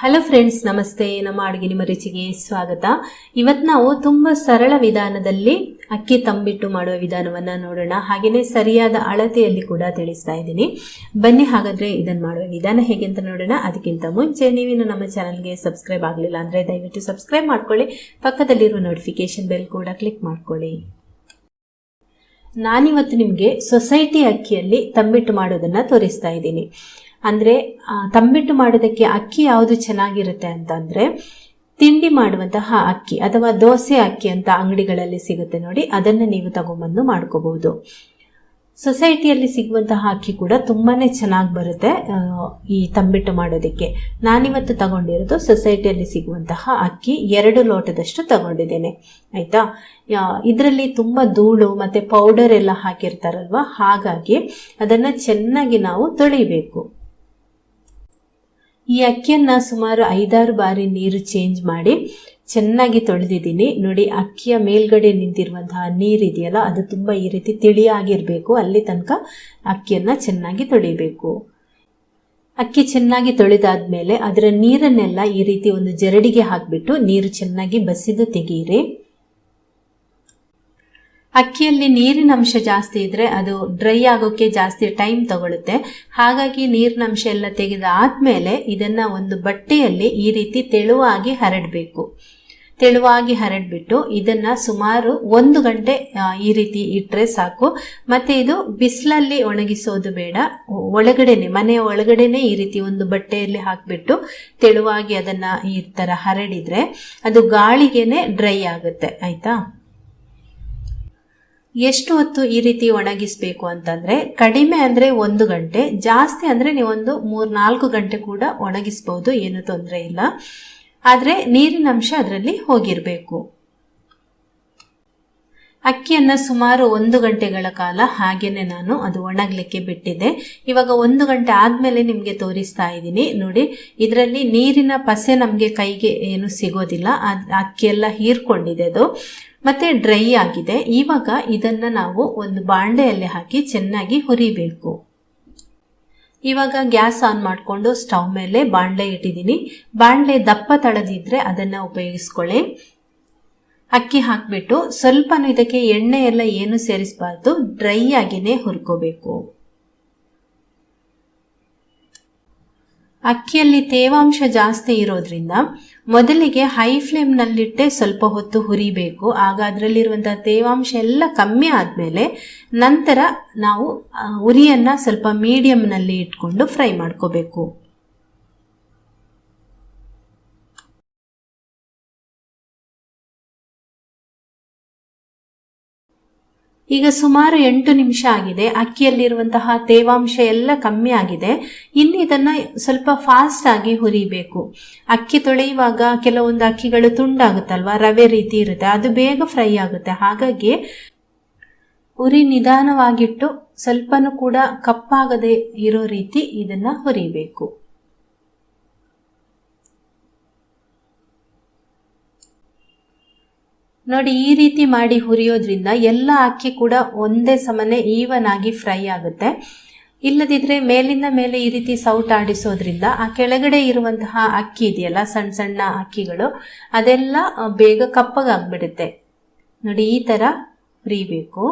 Hello friends ನಮಸ್ತೆ. ನಮ್ಮ ಅಡುಗೆ ನಿಮ್ಮ ರುಚಿಗೆ ಸ್ವಾಗತ. ಇವತ್ತು ನಾವು ತುಂಬ ಸರಳ ವಿಧಾನದಲ್ಲಿ ಅಕ್ಕಿ ತಂಬಿಟ್ಟು ಮಾಡುವ ವಿಧಾನವನ್ನ ನೋಡೋಣ. ಹಾಗೆಯೇ ಸರಿಯಾದ ಅಳತೆಯಲ್ಲಿ ಕೂಡ ತಿಳಿಸ್ತಾ ಇದ್ದೀನಿ. ಬನ್ನಿ ಹಾಗಾದ್ರೆ ಇದನ್ನು ಮಾಡುವ ವಿಧಾನ ಹೇಗೆ ಅಂತ ನೋಡೋಣ. ಅದಕ್ಕಿಂತ ಮುಂಚೆ ನೀವಿನ್ನು ನಮ್ಮ ಚಾನಲ್ಗೆ ಸಬ್ಸ್ಕ್ರೈಬ್ ಆಗಲಿಲ್ಲ ಅಂದರೆ ದಯವಿಟ್ಟು ಸಬ್ಸ್ಕ್ರೈಬ್ ಮಾಡ್ಕೊಳ್ಳಿ. ಪಕ್ಕದಲ್ಲಿರುವ ನೋಟಿಫಿಕೇಶನ್ ಬೆಲ್ ಕೂಡ ಕ್ಲಿಕ್ ಮಾಡ್ಕೊಳ್ಳಿ. ನಾನಿವತ್ತು ನಿಮಗೆ ಸೊಸೈಟಿ ಅಕ್ಕಿಯಲ್ಲಿ ತಂಬಿಟ್ಟು ಮಾಡೋದನ್ನ ತೋರಿಸ್ತಾ ಇದ್ದೀನಿ. ಅಂದರೆ ತಂಬಿಟ್ಟು ಮಾಡೋದಕ್ಕೆ ಅಕ್ಕಿ ಯಾವುದು ಚೆನ್ನಾಗಿರುತ್ತೆ ಅಂತಂದರೆ, ತಿಂಡಿ ಮಾಡುವಂತಹ ಅಕ್ಕಿ ಅಥವಾ ದೋಸೆ ಅಕ್ಕಿ ಅಂತ ಅಂಗಡಿಗಳಲ್ಲಿ ಸಿಗುತ್ತೆ ನೋಡಿ, ಅದನ್ನು ನೀವು ತಗೊಂಬಂದು ಮಾಡ್ಕೋಬಹುದು. ಸೊಸೈಟಿಯಲ್ಲಿ ಸಿಗುವಂತಹ ಅಕ್ಕಿ ಕೂಡ ತುಂಬಾನೇ ಚೆನ್ನಾಗಿ ಬರುತ್ತೆ ಈ ತಂಬಿಟ್ಟು ಮಾಡೋದಕ್ಕೆ. ನಾನಿವತ್ತು ತಗೊಂಡಿರೋದು ಸೊಸೈಟಿಯಲ್ಲಿ ಸಿಗುವಂತಹ ಅಕ್ಕಿ ಎರಡು ಲೋಟದಷ್ಟು ತಗೊಂಡಿದ್ದೇನೆ, ಆಯ್ತಾ? ಇದರಲ್ಲಿ ತುಂಬ ಧೂಳು ಮತ್ತೆ ಪೌಡರ್ ಎಲ್ಲ ಹಾಕಿರ್ತಾರಲ್ವ? ಹಾಗಾಗಿ ಅದನ್ನು ಚೆನ್ನಾಗಿ ನಾವು ತೊಳಿಬೇಕು. ಈ ಅಕ್ಕಿಯನ್ನ ಸುಮಾರು ಐದಾರು ಬಾರಿ ನೀರು ಚೇಂಜ್ ಮಾಡಿ ಚೆನ್ನಾಗಿ ತೊಳೆದಿದ್ದೀನಿ. ನೋಡಿ, ಅಕ್ಕಿಯ ಮೇಲ್ಗಡೆ ನಿಂತಿರುವಂತಹ ನೀರಿದೆಯಲ್ಲ ಅದು ತುಂಬ ಈ ರೀತಿ ತಿಳಿಯಾಗಿರಬೇಕು. ಅಲ್ಲಿ ತನಕ ಅಕ್ಕಿಯನ್ನು ಚೆನ್ನಾಗಿ ತೊಳಿಬೇಕು. ಅಕ್ಕಿ ಚೆನ್ನಾಗಿ ತೊಳೆದಾದ್ಮೇಲೆ ಅದರ ನೀರನ್ನೆಲ್ಲ ಈ ರೀತಿ ಒಂದು ಜರಡಿಗೆ ಹಾಕಿಬಿಟ್ಟು ನೀರು ಚೆನ್ನಾಗಿ ಬಸಿದು ತೆಗೀರಿ. ಅಕ್ಕಿಯಲ್ಲಿ ನೀರಿನ ಅಂಶ ಜಾಸ್ತಿ ಇದ್ರೆ ಅದು ಡ್ರೈ ಆಗೋಕೆ ಜಾಸ್ತಿ ಟೈಮ್ ತಗೊಳುತ್ತೆ. ಹಾಗಾಗಿ ನೀರಿನ ಅಂಶ ಎಲ್ಲ ತೆಗೆದಾದ್ಮೇಲೆ ಇದನ್ನ ಒಂದು ಬಟ್ಟೆಯಲ್ಲಿ ಈ ರೀತಿ ತೆಳುವಾಗಿ ಹರಡಬೇಕು. ತೆಳುವಾಗಿ ಹರಡ್ಬಿಟ್ಟು ಇದನ್ನ ಸುಮಾರು ಒಂದು ಗಂಟೆ ಈ ರೀತಿ ಇಟ್ಟರೆ ಸಾಕು. ಮತ್ತೆ ಇದು ಬಿಸಿಲಲ್ಲಿ ಒಣಗಿಸೋದು ಬೇಡ. ಒಳಗಡೆನೆ, ಮನೆಯ ಒಳಗಡೆನೆ ಈ ರೀತಿ ಒಂದು ಬಟ್ಟೆಯಲ್ಲಿ ಹಾಕ್ಬಿಟ್ಟು ತೆಳುವಾಗಿ ಅದನ್ನ ಈ ತರ ಹರಡಿದ್ರೆ ಅದು ಗಾಳಿಗೆನೆ ಡ್ರೈ ಆಗುತ್ತೆ. ಆಯ್ತಾ? ಎಷ್ಟು ಹೊತ್ತು ಈ ರೀತಿ ಒಣಗಿಸಬೇಕು ಅಂತಂದ್ರೆ ಕಡಿಮೆ ಅಂದ್ರೆ ಒಂದು ಗಂಟೆ, ಜಾಸ್ತಿ ಅಂದ್ರೆ ನೀವೊಂದು ಮೂರ್ ನಾಲ್ಕು ಗಂಟೆ ಕೂಡ ಒಣಗಿಸಬಹುದು ಏನು ತೊಂದರೆ ಇಲ್ಲ. ಆದ್ರೆ ನೀರಿನ ಅಂಶ ಅದರಲ್ಲಿ ಹೋಗಿರಬೇಕು. ಅಕ್ಕಿಯನ್ನ ಸುಮಾರು ಒಂದು ಗಂಟೆಗಳ ಕಾಲ ಹಾಗೇನೆ ನಾನು ಅದು ಒಣಗ್ಲಿಕ್ಕೆ ಬಿಟ್ಟಿದ್ದೆ ಇವಾಗ ಒಂದು ಗಂಟೆ ಆದ್ಮೇಲೆ ನಿಮ್ಗೆ ತೋರಿಸ್ತಾ ಇದ್ದೀನಿ. ನೋಡಿ, ಇದರಲ್ಲಿ ನೀರಿನ ಪಸೆ ನಮ್ಗೆ ಕೈಗೆ ಏನು ಸಿಗೋದಿಲ್ಲ. ಅಕ್ಕಿ ಎಲ್ಲ ಹೀರ್ಕೊಂಡಿದೆ ಅದು. ಮತ್ತೆ ಡ್ರೈ ಆಗಿದೆ. ಇವಾಗ ಇದನ್ನ ನಾವು ಒಂದು ಬಾಂಡೆಯಲ್ಲಿ ಹಾಕಿ ಚೆನ್ನಾಗಿ ಹುರಿಬೇಕು. ಇವಾಗ ಗ್ಯಾಸ್ ಆನ್ ಮಾಡಿಕೊಂಡು ಸ್ಟವ್ ಮೇಲೆ ಬಾಣಲೆ ಇಟ್ಟಿದ್ದೀನಿ. ಬಾಣಲೆ ದಪ್ಪ ತಳದಿದ್ರೆ ಅದನ್ನ ಉಪಯೋಗಿಸ್ಕೊಳ್ಳಿ. ಅಕ್ಕಿ ಹಾಕಿಬಿಟ್ಟು ಸ್ವಲ್ಪನೂ ಇದಕ್ಕೆ ಎಣ್ಣೆ ಎಲ್ಲ ಏನು ಸೇರಿಸಬಾರ್ದು ಡ್ರೈ ಆಗಿನೇ ಹುರ್ಕೋಬೇಕು. ಅಕ್ಕಿಯಲ್ಲಿ ತೇವಾಂಶ ಜಾಸ್ತಿ ಇರೋದ್ರಿಂದ ಮೊದಲಿಗೆ ಹೈ ಫ್ಲೇಮ್ನಲ್ಲಿಟ್ಟೆ ಸ್ವಲ್ಪ ಹೊತ್ತು ಹುರಿಬೇಕು. ಆಗ ಅದರಲ್ಲಿರುವಂಥ ತೇವಾಂಶ ಎಲ್ಲ ಕಮ್ಮಿ ಆದಮೇಲೆ ನಂತರ ನಾವು ಉರಿಯನ್ನು ಸ್ವಲ್ಪ ಮೀಡಿಯಂನಲ್ಲಿ ಇಟ್ಕೊಂಡು ಫ್ರೈ ಮಾಡ್ಕೋಬೇಕು. ಈಗ ಸುಮಾರು ಎಂಟು ನಿಮಿಷ ಆಗಿದೆ. ಅಕ್ಕಿಯಲ್ಲಿರುವಂತಹ ತೇವಾಂಶ ಎಲ್ಲ ಕಮ್ಮಿ ಆಗಿದೆ. ಇನ್ನು ಇದನ್ನ ಸ್ವಲ್ಪ ಫಾಸ್ಟ್ ಆಗಿ ಹುರಿಬೇಕು. ಅಕ್ಕಿ ತೊಳೆಯುವಾಗ ಕೆಲವೊಂದು ಅಕ್ಕಿಗಳು ತುಂಡಾಗುತ್ತಲ್ವಾ? ರವೆ ರೀತಿ ಇರುತ್ತೆ. ಅದು ಬೇಗ ಫ್ರೈ ಆಗುತ್ತೆ. ಹಾಗಾಗಿ ಉರಿ ನಿಧಾನವಾಗಿಟ್ಟು ಸ್ವಲ್ಪನೂ ಕೂಡ ಕಪ್ಪಾಗದೆ ಇರೋ ರೀತಿ ಇದನ್ನ ಹುರಿಬೇಕು. ನೋಡಿ, ಈ ರೀತಿ ಮಾಡಿ ಹುರಿಯೋದ್ರಿಂದ ಎಲ್ಲ ಅಕ್ಕಿ ಕೂಡ ಒಂದೇ ಸಮನೆ ಈವನ್ ಆಗಿ ಫ್ರೈ ಆಗುತ್ತೆ. ಇಲ್ಲದಿದ್ರೆ ಮೇಲಿಂದ ಮೇಲೆ ಈ ರೀತಿ ಸೌಟ್ ಆಡಿಸೋದ್ರಿಂದ ಆ ಕೆಳಗಡೆ ಇರುವಂತಹ ಅಕ್ಕಿ ಇದೆಯಲ್ಲ, ಸಣ್ಣ ಸಣ್ಣ ಅಕ್ಕಿಗಳು, ಅದೆಲ್ಲ ಬೇಗ ಕಪ್ಪಗಾಗ್ಬಿಡುತ್ತೆ. ನೋಡಿ, ಈ ತರ ಹುರಿಬೇಕು.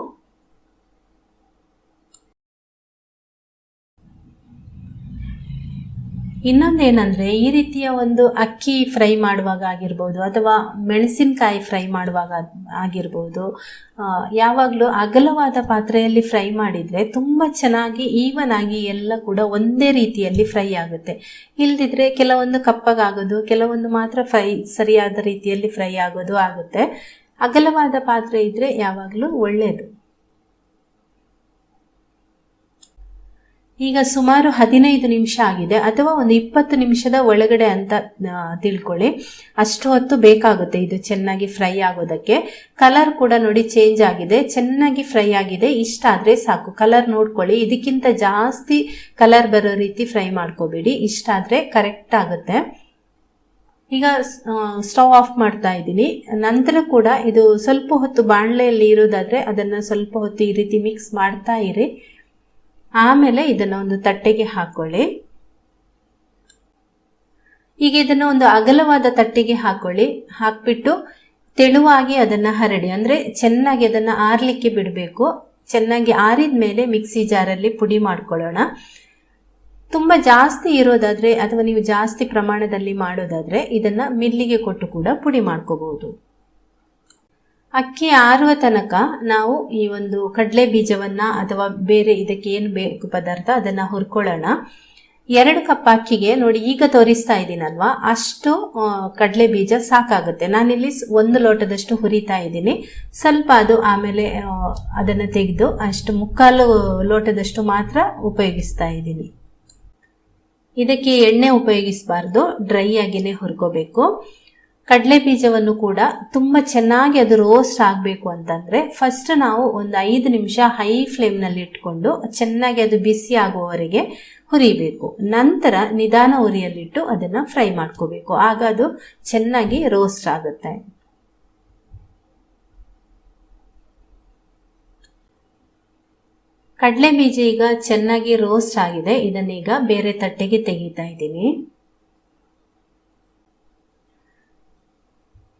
ಇನ್ನೊಂದೇನಂದ್ರೆ ಈ ರೀತಿಯ ಒಂದು ಅಕ್ಕಿ ಫ್ರೈ ಮಾಡುವಾಗ ಆಗಿರ್ಬೋದು ಅಥವಾ ಮೆಣಸಿನಕಾಯಿ ಫ್ರೈ ಮಾಡುವಾಗ ಆಗಿರ್ಬೋದು ಯಾವಾಗಲೂ ಅಗಲವಾದ ಪಾತ್ರೆಯಲ್ಲಿ ಫ್ರೈ ಮಾಡಿದರೆ ತುಂಬ ಚೆನ್ನಾಗಿ ಈವನ್ ಆಗಿ ಎಲ್ಲ ಕೂಡ ಒಂದೇ ರೀತಿಯಲ್ಲಿ ಫ್ರೈ ಆಗುತ್ತೆ. ಇಲ್ದಿದ್ರೆ ಕೆಲವೊಂದು ಕಪ್ಪಗಾಗೋದು, ಕೆಲವೊಂದು ಮಾತ್ರ ಫ್ರೈ, ಸರಿಯಾದ ರೀತಿಯಲ್ಲಿ ಫ್ರೈ ಆಗೋದು ಆಗುತ್ತೆ. ಅಗಲವಾದ ಪಾತ್ರೆ ಇದ್ರೆ ಯಾವಾಗಲೂ ಒಳ್ಳೆಯದು ಈಗ ಸುಮಾರು ಹದಿನೈದು ನಿಮಿಷ ಆಗಿದೆ ಅಥವಾ ಒಂದು ಇಪ್ಪತ್ತು ನಿಮಿಷದ ಒಳಗಡೆ ಅಂತ ತಿಳ್ಕೊಳ್ಳಿ. ಅಷ್ಟು ಹೊತ್ತು ಬೇಕಾಗುತ್ತೆ ಇದು ಚೆನ್ನಾಗಿ ಫ್ರೈ ಆಗೋದಕ್ಕೆ. ಕಲರ್ ಕೂಡ ನೋಡಿ ಚೇಂಜ್ ಆಗಿದೆ. ಚೆನ್ನಾಗಿ ಫ್ರೈ ಆಗಿದೆ. ಇಷ್ಟ ಆದರೆ ಸಾಕು. ಕಲರ್ ನೋಡ್ಕೊಳ್ಳಿ. ಇದಕ್ಕಿಂತ ಜಾಸ್ತಿ ಕಲರ್ ಬರೋ ರೀತಿ ಫ್ರೈ ಮಾಡ್ಕೋಬೇಡಿ. ಇಷ್ಟ ಆದರೆ ಕರೆಕ್ಟ್ ಆಗುತ್ತೆ. ಈಗ ಸ್ಟವ್ ಆಫ್ ಮಾಡ್ತಾ ಇದ್ದೀನಿ. ನಂತರ ಕೂಡ ಇದು ಸ್ವಲ್ಪ ಹೊತ್ತು ಬಾಣಲೆಯಲ್ಲಿ ಇರೋದಾದರೆ ಅದನ್ನು ಸ್ವಲ್ಪ ಹೊತ್ತು ಈ ರೀತಿ ಮಿಕ್ಸ್ ಮಾಡ್ತಾ ಇರಿ. ಆಮೇಲೆ ಇದನ್ನ ಒಂದು ತಟ್ಟೆಗೆ ಹಾಕೊಳ್ಳಿ. ಈಗ ಇದನ್ನು ಒಂದು ಅಗಲವಾದ ತಟ್ಟೆಗೆ ಹಾಕೊಳ್ಳಿ. ಹಾಕ್ಬಿಟ್ಟು ತೆಳುವಾಗಿ ಅದನ್ನ ಹರಡಿ, ಅಂದ್ರೆ ಚೆನ್ನಾಗಿ ಅದನ್ನ ಆರಲಿಕ್ಕೆ ಬಿಡಬೇಕು. ಚೆನ್ನಾಗಿ ಆರಿದ ಮೇಲೆ ಮಿಕ್ಸಿ ಜಾರಲ್ಲಿ ಪುಡಿ ಮಾಡ್ಕೊಳ್ಳೋಣ. ತುಂಬ ಜಾಸ್ತಿ ಇರೋದಾದ್ರೆ ಅಥವಾ ನೀವು ಜಾಸ್ತಿ ಪ್ರಮಾಣದಲ್ಲಿ ಮಾಡೋದಾದ್ರೆ ಇದನ್ನ ಮಿಲ್ಲಿಗೆ ಕೊಟ್ಟು ಕೂಡ ಪುಡಿ ಮಾಡ್ಕೋಬಹುದು. ಅಕ್ಕಿ ಆರುವ ತನಕ ನಾವು ಈ ಒಂದು ಕಡಲೆ ಬೀಜವನ್ನ ಅಥವಾ ಬೇರೆ ಇದಕ್ಕೆ ಏನು ಬೇಕು ಪದಾರ್ಥ ಅದನ್ನ ಹುರ್ಕೊಳ್ಳೋಣ. ಎರಡು ಕಪ್ ಅಕ್ಕಿಗೆ ನೋಡಿ ಈಗ ತೋರಿಸ್ತಾ ಇದ್ದೀನಲ್ವಾ? ಅಷ್ಟು ಕಡಲೆ ಬೀಜ ಸಾಕಾಗುತ್ತೆ. ನಾನಿಲ್ಲಿ ಒಂದು ಲೋಟದಷ್ಟು ಹುರಿತಾ ಇದ್ದೀನಿ. ಸ್ವಲ್ಪ ಅದು ಆಮೇಲೆ ಅದನ್ನು ತೆಗೆದು ಅಷ್ಟು ಮುಕ್ಕಾಲು ಲೋಟದಷ್ಟು ಮಾತ್ರ ಉಪಯೋಗಿಸ್ತಾ ಇದ್ದೀನಿ. ಇದಕ್ಕೆ ಎಣ್ಣೆ ಉಪಯೋಗಿಸಬಾರ್ದು. ಡ್ರೈ ಆಗಿನೇ ಹುರ್ಕೋಬೇಕು. ಕಡಲೆ ಬೀಜವನ್ನು ಕೂಡ ತುಂಬ ಚೆನ್ನಾಗಿ ಅದು ರೋಸ್ಟ್ ಆಗಬೇಕು ಅಂತಂದ್ರೆ ಫಸ್ಟ್ ನಾವು ಒಂದು ಐದು ನಿಮಿಷ ಹೈ ಫ್ಲೇಮ್ನಲ್ಲಿ ಇಟ್ಕೊಂಡು ಚೆನ್ನಾಗಿ ಅದು ಬಿಸಿ ಆಗುವವರೆಗೆ ಹುರಿಬೇಕು. ನಂತರ ನಿಧಾನ ಉರಿಯಲ್ಲಿಟ್ಟು ಅದನ್ನ ಫ್ರೈ ಮಾಡ್ಕೋಬೇಕು. ಆಗ ಅದು ಚೆನ್ನಾಗಿ ರೋಸ್ಟ್ ಆಗುತ್ತೆ. ಕಡಲೆ ಬೀಜ ಈಗ ಚೆನ್ನಾಗಿ ರೋಸ್ಟ್ ಆಗಿದೆ. ಇದನ್ನೀಗ ಬೇರೆ ತಟ್ಟೆಗೆ ತೆಗಿತಾ ಇದ್ದೀನಿ.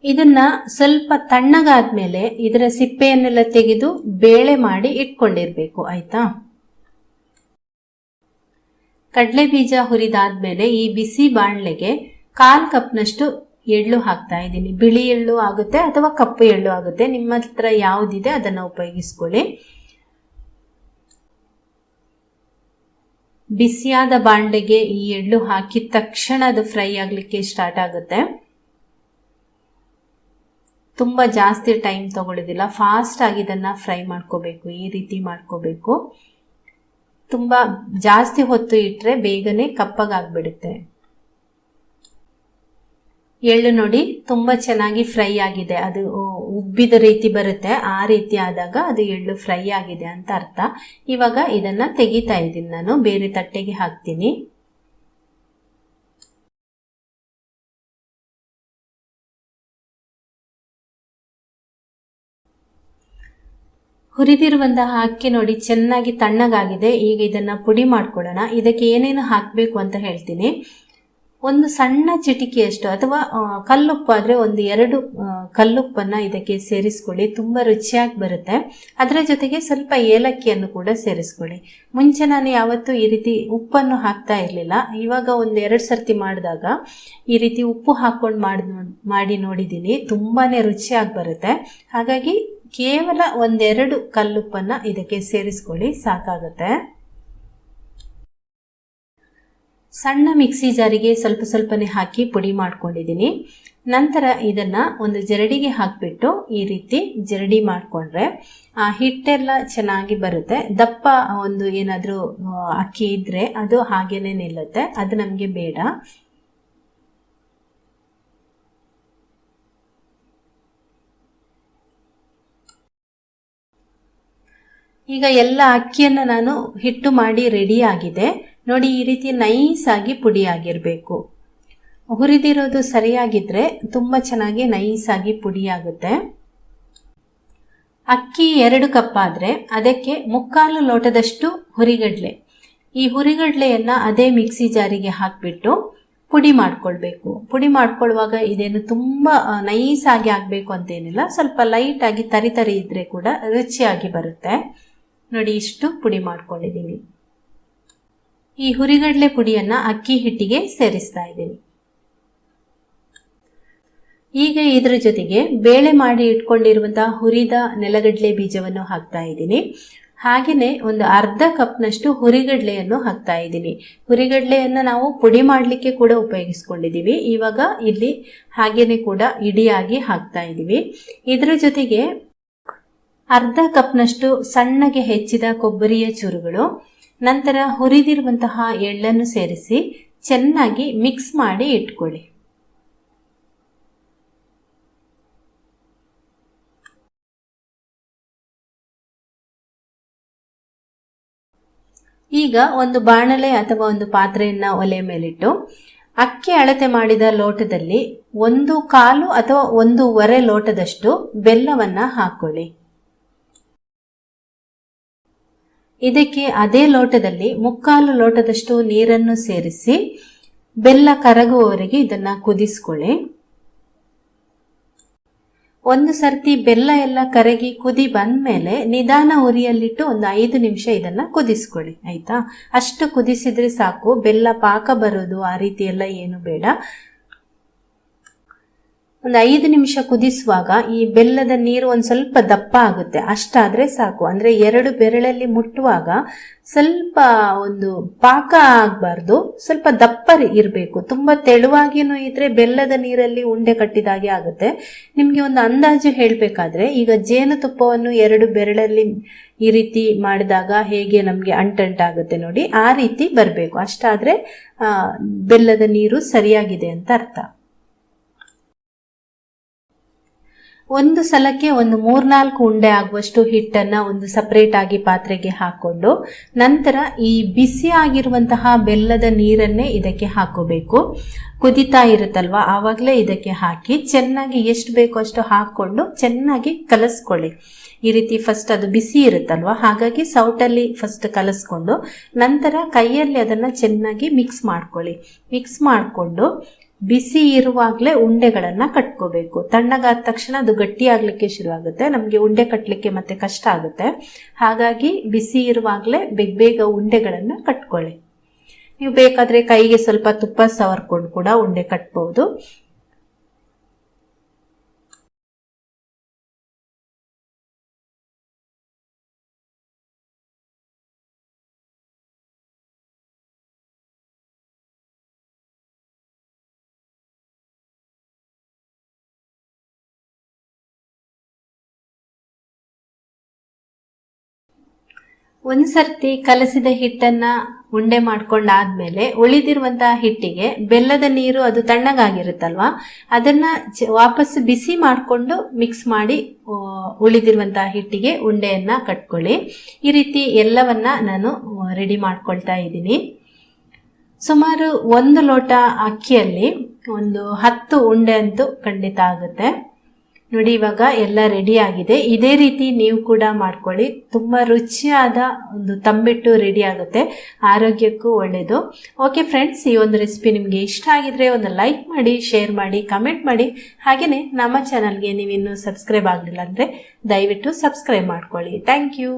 ಇದನ್ನ ಸ್ವಲ್ಪ ತಣ್ಣಗಾದ್ಮೇಲೆ ಇದರ ಸಿಪ್ಪೆಯನ್ನೆಲ್ಲ ತೆಗೆದು ಬೇಳೆ ಮಾಡಿ ಇಟ್ಕೊಂಡಿರ್ಬೇಕು, ಆಯ್ತಾ? ಕಡಲೆ ಬೀಜ ಹುರಿದಾದ್ಮೇಲೆ ಈ ಬಿಸಿ ಬಾಣಲೆಗೆ ಕಾಲ್ ಕಪ್ನಷ್ಟು ಎಳ್ಳು ಹಾಕ್ತಾ ಇದ್ದೀನಿ. ಬಿಳಿ ಎಳ್ಳು ಆಗುತ್ತೆ ಅಥವಾ ಕಪ್ಪು ಎಳ್ಳು ಆಗುತ್ತೆ. ನಿಮ್ಮ ಹತ್ರ ಯಾವುದಿದೆ ಅದನ್ನ ಉಪಯೋಗಿಸ್ಕೊಳ್ಳಿ. ಬಿಸಿಯಾದ ಬಾಂಡೆಗೆ ಈ ಎಳ್ಳು ಹಾಕಿದ ತಕ್ಷಣ ಅದು ಫ್ರೈ ಆಗಲಿಕ್ಕೆ ಸ್ಟಾರ್ಟ್ ಆಗುತ್ತೆ. ತುಂಬ ಜಾಸ್ತಿ ಟೈಮ್ ತೊಗೊಳ್ಳೋದಿಲ್ಲ ಫಾಸ್ಟ್ ಆಗಿ ಇದನ್ನ ಫ್ರೈ ಮಾಡ್ಕೋಬೇಕು, ಈ ರೀತಿ ಮಾಡ್ಕೋಬೇಕು. ತುಂಬ ಜಾಸ್ತಿ ಹೊತ್ತು ಇಟ್ಟರೆ ಬೇಗನೆ ಕಪ್ಪಗಾಗ್ಬಿಡುತ್ತೆ. ಎಳ್ಳು ನೋಡಿ, ತುಂಬ ಚೆನ್ನಾಗಿ ಫ್ರೈ ಆಗಿದೆ. ಅದು ಉಬ್ಬಿದ ರೀತಿ ಬರುತ್ತೆ. ಆ ರೀತಿ ಆದಾಗ ಅದು ಎಳ್ಳು ಫ್ರೈ ಆಗಿದೆ ಅಂತ ಅರ್ಥ. ಇವಾಗ ಇದನ್ನ ತೆಗಿತಾ ಇದ್ದೀನಿ ನಾನು. ಬೇರೆ ತಟ್ಟೆಗೆ ಹಾಕ್ತೀನಿ. ಹುರಿದಿರುವಂತಹ ಅಕ್ಕಿ ನೋಡಿ ಚೆನ್ನಾಗಿ ತಣ್ಣಗಾಗಿದೆ. ಈಗ ಇದನ್ನ ಪುಡಿ ಮಾಡ್ಕೊಳ್ಳೋಣ ಇದಕ್ಕೆ ಏನೇನು ಹಾಕಬೇಕು ಅಂತ ಹೇಳ್ತೀನಿ. ಒಂದು ಸಣ್ಣ ಚಿಟಿಕೆಯಷ್ಟು ಅಥವಾ ಕಲ್ಲುಪ್ಪ ಕಲ್ಲುಪ್ಪು ಆದರೆ ಒಂದು ಎರಡು ಕಲ್ಲುಪ್ಪನ್ನು ಕಲ್ಲುಪ್ಪನ್ನ ಇದಕ್ಕೆ ಸೇರಿಸ್ಕೊಳ್ಳಿ. ತುಂಬ ರುಚಿಯಾಗಿ ಬರುತ್ತೆ. ಅದರ ಜೊತೆಗೆ ಸ್ವಲ್ಪ ಏಲಕ್ಕಿಯನ್ನು ಕೂಡ ಸೇರಿಸ್ಕೊಳ್ಳಿ. ಮುಂಚೆ ನಾನು ಯಾವತ್ತೂ ಈ ರೀತಿ ಉಪ್ಪನ್ನು ಹಾಕ್ತಾ ಇರಲಿಲ್ಲ. ಇವಾಗ ಒಂದು ಎರಡು ಸರ್ತಿ ಮಾಡಿದಾಗ ಈ ರೀತಿ ಉಪ್ಪು ಹಾಕ್ಕೊಂಡು ಮಾಡಿ ಮಾಡಿ ನೋಡಿದ್ದೀನಿ ತುಂಬಾ ರುಚಿಯಾಗಿ ಬರುತ್ತೆ. ಹಾಗಾಗಿ ಕೇವಲ ಒಂದೆರಡು ಕಲ್ಲುಪ್ಪನ್ನು ಇದಕ್ಕೆ ಸೇರಿಸ್ಕೊಳ್ಳಿ, ಸಾಕಾಗುತ್ತೆ. ಸಣ್ಣ ಮಿಕ್ಸಿ ಜಾರಿಗೆ ಸ್ವಲ್ಪ ಸ್ವಲ್ಪನೇ ಹಾಕಿ ಪುಡಿ ಮಾಡ್ಕೊಂಡಿದ್ದೀನಿ. ನಂತರ ಇದನ್ನ ಒಂದು ಜರಡಿಗೆ ಹಾಕಿಬಿಟ್ಟು ಈ ರೀತಿ ಜರಡಿ ಮಾಡಿಕೊಂಡ್ರೆ ಆ ಹಿಟ್ಟೆಲ್ಲ ಚೆನ್ನಾಗಿ ಬರುತ್ತೆ. ದಪ್ಪ ಒಂದು ಏನಾದರೂ ಅಕ್ಕಿ ಇದ್ರೆ ಅದು ಹಾಗೇನೆ ನಿಲ್ಲುತ್ತೆ. ಅದು ನಮಗೆ ಬೇಡ. ಈಗ ಎಲ್ಲ ಅಕ್ಕಿಯನ್ನು ನಾನು ಹಿಟ್ಟು ಮಾಡಿ ರೆಡಿ ಆಗಿದೆ. ನೋಡಿ, ಈ ರೀತಿ ನೈಸ್ ಆಗಿ ಪುಡಿ ಆಗಿರಬೇಕು. ಹುರಿದಿರೋದು ಸರಿಯಾಗಿದ್ರೆ ತುಂಬ ಚೆನ್ನಾಗಿ ನೈಸ್ ಆಗಿ ಪುಡಿ ಆಗುತ್ತೆ. ಅಕ್ಕಿ ಎರಡು ಕಪ್ ಆದರೆ ಅದಕ್ಕೆ ಮುಕ್ಕಾಲು ಲೋಟದಷ್ಟು ಹುರಿಗಡಲೆ. ಈ ಹುರಿಗಡಲೆಯನ್ನು ಅದೇ ಮಿಕ್ಸಿ ಜಾರಿಗೆ ಹಾಕಿಬಿಟ್ಟು ಪುಡಿ ಮಾಡ್ಕೊಳ್ಬೇಕು. ಪುಡಿ ಮಾಡ್ಕೊಳ್ಳುವಾಗ ಇದೇನು ತುಂಬ ನೈಸ್ ಆಗಿ ಆಗಬೇಕು ಅಂತೇನಿಲ್ಲ. ಸ್ವಲ್ಪ ಲೈಟ್ ಆಗಿ ತರಿ ತರಿ ಇದ್ರೆ ಕೂಡ ರುಚಿಯಾಗಿ ಬರುತ್ತೆ. ನೋಡಿ ಇಷ್ಟು ಪುಡಿ ಮಾಡ್ಕೊಂಡಿದ್ದೀನಿ. ಈ ಹುರಿಗಡಲೆ ಪುಡಿಯನ್ನು ಅಕ್ಕಿ ಹಿಟ್ಟಿಗೆ ಸೇರಿಸ್ತಾ ಇದ್ದೀನಿ. ಈಗ ಇದರ ಜೊತೆಗೆ ಬೇಳೆ ಮಾಡಿ ಇಟ್ಕೊಂಡಿರುವಂತಹ ಹುರಿದ ನೆಲಗಡಲೆ ಬೀಜವನ್ನು ಹಾಕ್ತಾ ಇದ್ದೀನಿ. ಹಾಗೆಯೇ ಒಂದು ಅರ್ಧ ಕಪ್ನಷ್ಟು ಹುರಿಗಡಲೆಯನ್ನು ಹಾಕ್ತಾ ಇದ್ದೀನಿ. ಹುರಿಗಡಲೆಯನ್ನು ನಾವು ಪುಡಿ ಮಾಡಲಿಕ್ಕೆ ಕೂಡ ಉಪಯೋಗಿಸ್ಕೊಂಡಿದ್ದೀವಿ. ಇವಾಗ ಇಲ್ಲಿ ಹಾಗೆಯೇ ಕೂಡ ಇಡಿಯಾಗಿ ಹಾಕ್ತಾ ಇದ್ದೀವಿ. ಇದರ ಜೊತೆಗೆ ಅರ್ಧ ಕಪ್ನಷ್ಟು ಸಣ್ಣಗೆ ಹೆಚ್ಚಿದ ಕೊಬ್ಬರಿಯ ಚೂರುಗಳು, ನಂತರ ಹುರಿದಿರುವಂತಹ ಎಳ್ಳನ್ನು ಸೇರಿಸಿ ಚೆನ್ನಾಗಿ ಮಿಕ್ಸ್ ಮಾಡಿ ಇಟ್ಕೊಳ್ಳಿ. ಈಗ ಒಂದು ಬಾಣಲೆ ಅಥವಾ ಒಂದು ಪಾತ್ರೆಯನ್ನ ಒಲೆ ಮೇಲಿಟ್ಟು, ಅಕ್ಕಿ ಅಳತೆ ಮಾಡಿದ ಲೋಟದಲ್ಲಿ ಒಂದು ಕಾಲು ಅಥವಾ ಒಂದೂವರೆ ಲೋಟದಷ್ಟು ಬೆಲ್ಲವನ್ನ ಹಾಕೊಳ್ಳಿ. ಇದಕ್ಕೆ ಅದೇ ಲೋಟದಲ್ಲಿ ಮುಕ್ಕಾಲು ಲೋಟದಷ್ಟು ನೀರನ್ನು ಸೇರಿಸಿ ಬೆಲ್ಲ ಕರಗುವವರೆಗೆ ಇದನ್ನ ಕುದಿಸ್ಕೊಳ್ಳಿ. ಒಂದು ಸರ್ತಿ ಬೆಲ್ಲ ಎಲ್ಲ ಕರಗಿ ಕುದಿ ಬಂದ್ಮೇಲೆ ನಿಧಾನ ಉರಿಯಲ್ಲಿಟ್ಟು ಒಂದು ಐದು ನಿಮಿಷ ಇದನ್ನ ಕುದಿಸ್ಕೊಳ್ಳಿ, ಆಯ್ತಾ? ಅಷ್ಟು ಕುದಿಸಿದ್ರೆ ಸಾಕು, ಬೆಲ್ಲ ಪಾಕ ಬರೋದು ಆ ರೀತಿ ಎಲ್ಲ ಏನು ಬೇಡ. ಒಂದು ಐದು ನಿಮಿಷ ಕುದಿಸುವಾಗ ಈ ಬೆಲ್ಲದ ನೀರು ಒಂದು ಸ್ವಲ್ಪ ದಪ್ಪ ಆಗುತ್ತೆ. ಅಷ್ಟಾದ್ರೆ ಸಾಕು. ಅಂದ್ರೆ ಎರಡು ಬೆರಳಲ್ಲಿ ಮುಟ್ಟುವಾಗ ಸ್ವಲ್ಪ ಒಂದು ಪಾಕ ಆಗಬಾರ್ದು. ಸ್ವಲ್ಪ ದಪ್ಪ ಇರಬೇಕು. ತುಂಬಾ ತೆಳುವಾಗಿನೂ ಇದ್ರೆ ಬೆಲ್ಲದ ನೀರಲ್ಲಿ ಉಂಡೆ ಕಟ್ಟಿದಾಗೆ ಆಗುತ್ತೆ. ನಿಮಗೆ ಒಂದು ಅಂದಾಜು ಹೇಳಬೇಕಾದ್ರೆ, ಈಗ ಜೇನುತುಪ್ಪವನ್ನು ಎರಡು ಬೆರಳಲ್ಲಿ ಈ ರೀತಿ ಮಾಡಿದಾಗ ಹೇಗೆ ನಮಗೆ ಅಂಟಂಟಾಗುತ್ತೆ ನೋಡಿ. ಆ ರೀತಿ ಬರಬೇಕು. ಅಷ್ಟಾದ್ರೆ ಬೆಲ್ಲದ ನೀರು ಸರಿಯಾಗಿದೆ ಅಂತ ಅರ್ಥ. ಒಂದು ಸಲಕ್ಕೆ ಒಂದು ಮೂರ್ನಾಲ್ಕು ಉಂಡೆ ಆಗುವಷ್ಟು ಹಿಟ್ಟನ್ನ ಒಂದು ಸಪರೇಟ್ ಆಗಿ ಪಾತ್ರೆಗೆ ಹಾಕೊಂಡು ನಂತರ ಈ ಬಿಸಿ ಆಗಿರುವಂತಹ ಬೆಲ್ಲದ ನೀರನ್ನೇ ಇದಕ್ಕೆ ಹಾಕೋಬೇಕು. ಕುದಿತಾ ಇರುತ್ತಲ್ವಾ? ಆವಾಗಲೇ ಇದಕ್ಕೆ ಹಾಕಿ ಚೆನ್ನಾಗಿ ಎಷ್ಟು ಬೇಕೋ ಅಷ್ಟು ಹಾಕೊಂಡು ಚೆನ್ನಾಗಿ ಕಲಸ್ಕೊಳ್ಳಿ. ಈ ರೀತಿ ಫಸ್ಟ್ ಅದು ಬಿಸಿ ಇರುತ್ತಲ್ವಾ? ಹಾಗಾಗಿ ಸೌಟಲ್ಲಿ ಫಸ್ಟ್ ಕಲಸ್ಕೊಂಡು ನಂತರ ಕೈಯಲ್ಲಿ ಅದನ್ನು ಚೆನ್ನಾಗಿ ಮಿಕ್ಸ್ ಮಾಡ್ಕೊಳ್ಳಿ. ಮಿಕ್ಸ್ ಮಾಡಿಕೊಂಡು ಬಿಸಿ ಇರುವಾಗಲೇ ಉಂಡೆಗಳನ್ನು ಕಟ್ಕೋಬೇಕು. ತಣ್ಣಗಾದ ತಕ್ಷಣ ಅದು ಗಟ್ಟಿಯಾಗಲಿಕ್ಕೆ ಶುರುವಾಗುತ್ತೆ. ನಮಗೆ ಉಂಡೆ ಕಟ್ಟಲಿಕ್ಕೆ ಮತ್ತೆ ಕಷ್ಟ ಆಗುತ್ತೆ. ಹಾಗಾಗಿ ಬಿಸಿ ಇರುವಾಗಲೇ ಬೇಗ ಬೇಗ ಉಂಡೆಗಳನ್ನು ಕಟ್ಕೊಳ್ಳಿ. ನೀವು ಬೇಕಾದರೆ ಕೈಗೆ ಸ್ವಲ್ಪ ತುಪ್ಪ ಸವರ್ಕೊಂಡು ಕೂಡ ಉಂಡೆ ಕಟ್ಬೋದು. ಒಂದು ಸರ್ತಿ ಕಲಸಿದ ಹಿಟ್ಟನ್ನ ಉಂಡೆ ಮಾಡ್ಕೊಂಡಾದ್ಮೇಲೆ ಉಳಿದಿರುವಂತಹ ಹಿಟ್ಟಿಗೆ ಬೆಲ್ಲದ ನೀರು ಅದು ತಣ್ಣಗಾಗಿರುತ್ತಲ್ವಾ? ಅದನ್ನ ವಾಪಸ್ ಬಿಸಿ ಮಾಡಿಕೊಂಡು ಮಿಕ್ಸ್ ಮಾಡಿ ಉಳಿದಿರುವಂತಹ ಹಿಟ್ಟಿಗೆ ಉಂಡೆಯನ್ನ ಕಟ್ಕೊಳ್ಳಿ. ಈ ರೀತಿ ಎಲ್ಲವನ್ನ ನಾನು ರೆಡಿ ಮಾಡ್ಕೊಳ್ತಾ ಇದ್ದೀನಿ. ಸುಮಾರು ಒಂದು ಲೋಟ ಅಕ್ಕಿಯಲ್ಲಿ ಒಂದು ಹತ್ತು ಉಂಡೆ ಅಂತೂ ಖಂಡಿತ ಆಗುತ್ತೆ. ನೋಡಿ, ಇವಾಗ ಎಲ್ಲ ರೆಡಿ ಆಗಿದೆ. ಇದೇ ರೀತಿ ನೀವು ಕೂಡ ಮಾಡ್ಕೊಳ್ಳಿ. ತುಂಬ ರುಚಿಯಾದ ಒಂದು ತಂಬಿಟ್ಟು ರೆಡಿ ಆಗುತ್ತೆ. ಆರೋಗ್ಯಕ್ಕೂ ಒಳ್ಳೆಯದು ಓಕೆ ಫ್ರೆಂಡ್ಸ್ ಈ ಒಂದು ರೆಸಿಪಿ ನಿಮಗೆ ಇಷ್ಟ ಆಗಿದ್ರೆ ಒಂದು ಲೈಕ್ ಮಾಡಿ ಶೇರ್ ಮಾಡಿ ಕಮೆಂಟ್ ಮಾಡಿ. ಹಾಗೆಯೇ ನಮ್ಮ ಚಾನಲ್ಗೆ ನೀವಿನ್ನೂ ಸಬ್ಸ್ಕ್ರೈಬ್ ಆಗಲಿಲ್ಲ ಅಂದರೆ ದಯವಿಟ್ಟು ಸಬ್ಸ್ಕ್ರೈಬ್ ಮಾಡ್ಕೊಳ್ಳಿ. Thank you